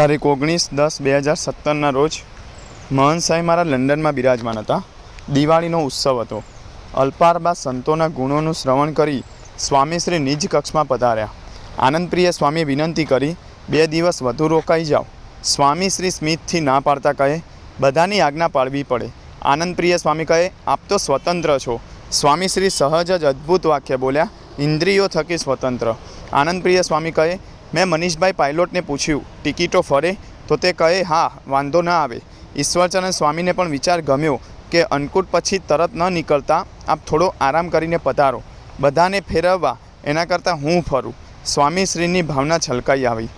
તારીખ ઓગણીસ દસ બે હજાર સત્તરના રોજ મહંત સાંઈ મારા લંડનમાં બિરાજમાન હતા. દિવાળીનો ઉત્સવ હતો. અલ્પારબા સંતોના ગુણોનું શ્રવણ કરી સ્વામીશ્રી નિજ કક્ષમાં પધાર્યા. આનંદપ્રિય સ્વામીએ વિનંતી કરી, બે દિવસ વધુ રોકાઈ જાઓ. સ્વામીશ્રી સ્મિતથી ના પાડતા કહે, બધાની આજ્ઞા પાળવી પડે. આનંદપ્રિય સ્વામી કહે, આપ તો સ્વતંત્ર છો. સ્વામીશ્રી સહજ જ અદ્ભુત વાક્ય બોલ્યા, ઇન્દ્રિયો થકી સ્વતંત્ર. આનંદપ્રિય સ્વામી કહે મેં મનીષભાઈ પાયલોટને પૂછ્યું, ટિકિટો ફરે? તો તે કહે, હા, વાંધો ના આવે. ઈશ્વરચંદ સ્વામીને પણ વિચાર ગમ્યો કે અન્નકૂટ પછી તરત ન નીકળતા આપ થોડો આરામ કરીને પધારો. બધાને ફેરવવા એના કરતાં હું ફરું. સ્વામીશ્રીની ભાવના છલકાઈ આવી.